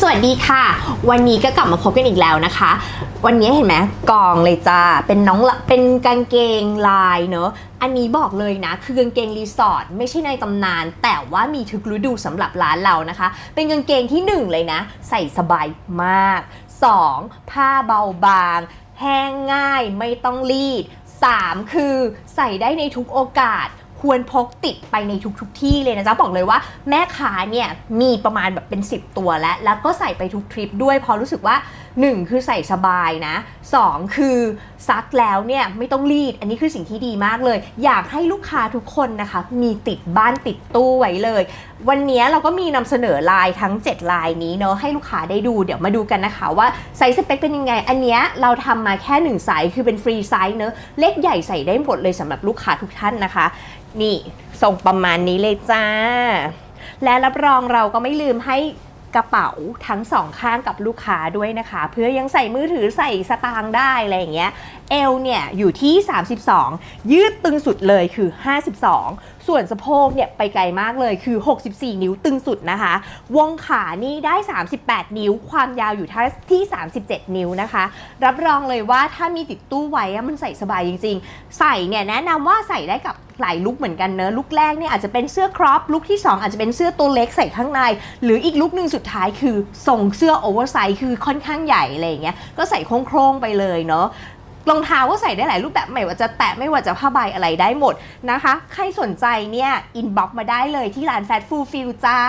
สวัสดีค่ะ วันนี้ก็กลับมาพบกันอีกแล้วนะคะ วันนี้เห็นไหมกองเลยจ้าเป็นน้องเป็นกางเกงลายเนอะอันนี้บอกเลยนะ คือกางเกงรีสอร์ทไม่ใช่ในตำนาน แต่ว่ามีทุกฤดูสำหรับร้านเรานะคะ เป็นกางเกงที่หนึ่งเลยนะ ใส่สบายมาก 2. ผ้าเบาบาง แห้งง่ายไม่ต้องรีด 3. คือใส่ได้ในทุกโอกาส ควรพกติดไปในทุกๆทที่เลยนะจ๊ะบอกเลยว่าแม่ค้าเนี่ยมีประมาณแบบเป็น 10 ตัวแล้ว แล้วก็ใส่ไปทุกทริปด้วยเพราะรู้สึกว่า 1 คือใส่สบายนะ 2 คือซักแล้วเนี่ยไม่ต้องรีด อันนี้คือสิ่งที่ดีมากเลย อยากให้ลูกค้าทุกคนนะคะ มีติดบ้านติดตู้ไว้เลย วันนี้เราก็มีนำเสนอลายทั้ง 7 ลายนี้เนอะให้ลูกค้าได้ดูเดี๋ยวมาดูกันนะคะว่าไซส์สเปคเป็นยังไง อันเนี้ยเราทำมาแค่ 1 ไซส์คือเป็นฟรีไซส์เนอะเล็กใหญ่ใส่ได้หมดเลยสำหรับลูกค้าทุกท่านนะคะ นี่ทรงประมาณนี้เลยจ้า และรับรองเราก็ไม่ลืมให้ กระเป๋าทั้งสองข้างกับลูกค้าด้วยนะคะ เพื่อยังใส่มือถือใส่สตางค์ได้อะไรอย่างเงี้ยเอวเนี่ยอยู่ที่ 32 ยืดตึงสุดเลยคือ 52 ส่วนสะโพกเนี่ยไปไกลมากเลยคือ 64 นิ้วตึงสุดนะคะ วงขานี่ได้ 38 นิ้ว ความยาวอยู่ที่ 37 นิ้วนะคะ รับรองเลยว่าถ้ามีติดตู้ไว้มันใส่สบายจริง ๆ ใส่เนี่ยแนะนำว่าใส่ได้กับ หลายลุคเหมือนกันเนอะลุคแรกเนี่ยอาจจะเป็นเสื้อครอปลุคที่ 2 อาจจะเป็นเสื้อตัวเล็กใส่ข้างใน หรืออีกลุคหนึ่งสุดท้ายคือส่งเสื้อโอเวอร์ไซส์คือค่อนข้างใหญ่อะไรอย่างเงี้ยก็ใส่โครงๆไปเลยเนาะรองเท้าก็ใส่ได้หลายรูปแบบไม่ว่าจะแตะไม่ว่าจะผ้าใบอะไรได้หมดนะคะ ใครสนใจเนี่ยอินบ็อกมาได้เลยที่ร้านแฟตฟูลฟิลจ้า